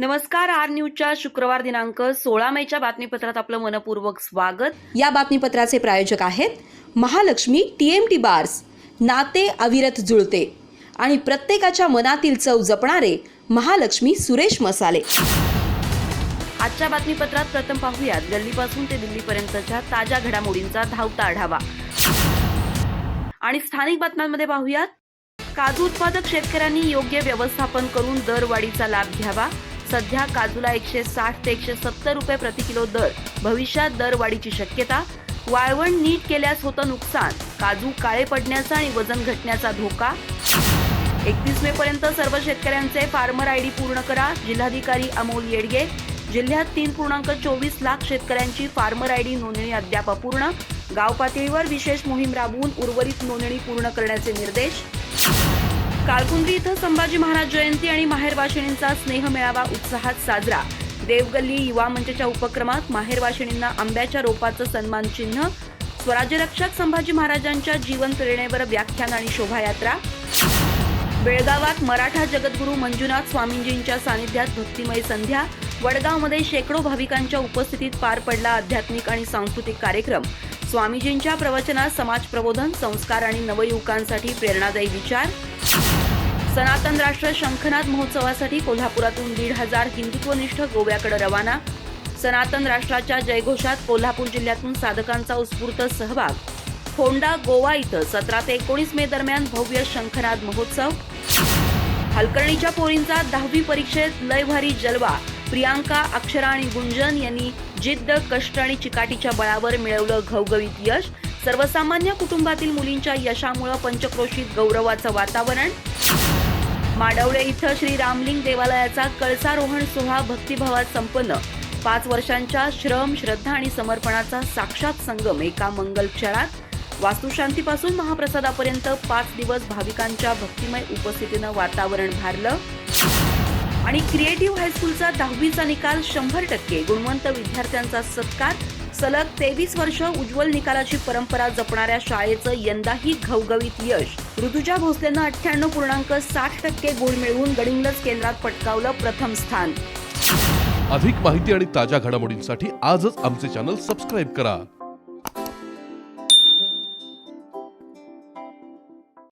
नमस्कार आर न्यूजच्या शुक्रवार दिनांक सोळा मेच्या बातमीपत्रात आपलं मनपूर्वक स्वागत. या बातमीपत्राचे प्रायोजक आहेत Mahalaxmi T M T bars नाते अविरत जुळते आणि प्रत्येकाच्या मनातील चव जपणारे महालक्ष्मी सुरेश मसाले. आजच्या बातमीपत्रात प्रथम पाहूयात गल्लीपासून ते दिल्लीपर्यंतच्या ताज्या घडामोडींचा धावता आढावा. आणि स्थानिक बातम्यांमध्ये पाहूयात काजू उत्पादक शेतकऱ्यांनी योग्य व्यवस्थापन करून दरवाढीचा लाभ घ्यावा. सध्या काजूला एकशे साठ ते एकशे सत्तर रुपये प्रति किलो दर. भविष्यात दरवाढीची शक्यता. वाळवण नीट केल्यास होतं नुकसान. काजू काळे पडण्याचा आणि वजन घटण्याचा धोका. एकतीस मे पर्यंत सर्व शेतकऱ्यांचे फार्मर आय डी पूर्ण करा. जिल्हाधिकारी अमोल येडगे. जिल्ह्यात तीन पूर्णांक चोवीस लाख शेतकऱ्यांची फार्मर आय डी नोंदणी अद्याप अपूर्ण. गाव पातळीवर विशेष मोहीम राबवून उर्वरित नोंदणी पूर्ण करण्याचे निर्देश. काळकुंद्री इथं संभाजी महाराज जयंती आणि माहेरवाशिणींचा स्नेह मेळावा उत्साहात साजरा. देवगल्ली युवा मंचच्या उपक्रमात माहेरवाशिणींना आंब्याच्या रोपाचं सन्मान चिन्ह स्वराज्यरक्षक संभाजी महाराजांच्या जीवन प्रेरणेवर व्याख्यान आणि शोभायात्रा. बेळगावात मराठा जगद्गुरू मंजुनाथ स्वामींजींच्या सानिध्यात भक्तिमय संध्या वडगावमध्ये शेकडो भाविकांच्या उपस्थितीत पार पडला आध्यात्मिक आणि सांस्कृतिक कार्यक्रम. स्वामीजींच्या प्रवचनात समाज प्रबोधन संस्कार आणि नवयुवकांसाठी प्रेरणादायी विचार. सनातन राष्ट्र शंखनाद महोत्सवासाठी कोल्हापुरातून दीड हजार हिंदुत्वनिष्ठ गोव्याकडे रवाना. सनातन राष्ट्राच्या जयघोषात कोल्हापूर जिल्ह्यातून साधकांचा उत्स्फूर्त सहभाग. होंडा गोवा इथं सतरा ते एकोणीस मे दरम्यान भव्य शंखनाद महोत्सव. हलकर्णीच्या पोरींचा दहावी परीक्षेत लयभारी जलवा. प्रियांका अक्षरा आणि गुंजन यांनी जिद्द कष्ट आणि चिकाटीच्या बळावर मिळवलं घवघवीत यश. सर्वसामान्य कुटुंबातील मुलींच्या यशामुळे पंचक्रोशीत गौरवाचं वातावरण. माडवळे इथं श्री रामलिंग देवालयाचा कळसारोहण सोहळा भक्तिभावात संपन्न. पाच वर्षांच्या श्रम श्रद्धा आणि समर्पणाचा साक्षात संगम एका मंगल क्षणात. वास्तुशांतीपासून महाप्रसादापर्यंत पाच दिवस भाविकांच्या भक्तिमय उपस्थितीनं वातावरण भारलं. आणि क्रिएटिव्ह हायस्कूलचा दहावीचा निकाल शंभर टक्के. गुणवंत विद्यार्थ्यांचा सत्कार सलग तेवीस वर्ष उज्ज्वल निकालाची परंपरा जपणाऱ्या शाळेचं यंदाही घवघवीत यश. ऋतुजा भोसलेनं अठ्ठ्याण्णव पूर्णांक साठ टक्के गुण मिळवून गडिंगलज केंद्रात पटकावलं प्रथम स्थान. अधिक माहिती आणि ताज्या घडामोडींसाठी आजच आमचे चॅनल सबस्क्राईब करा.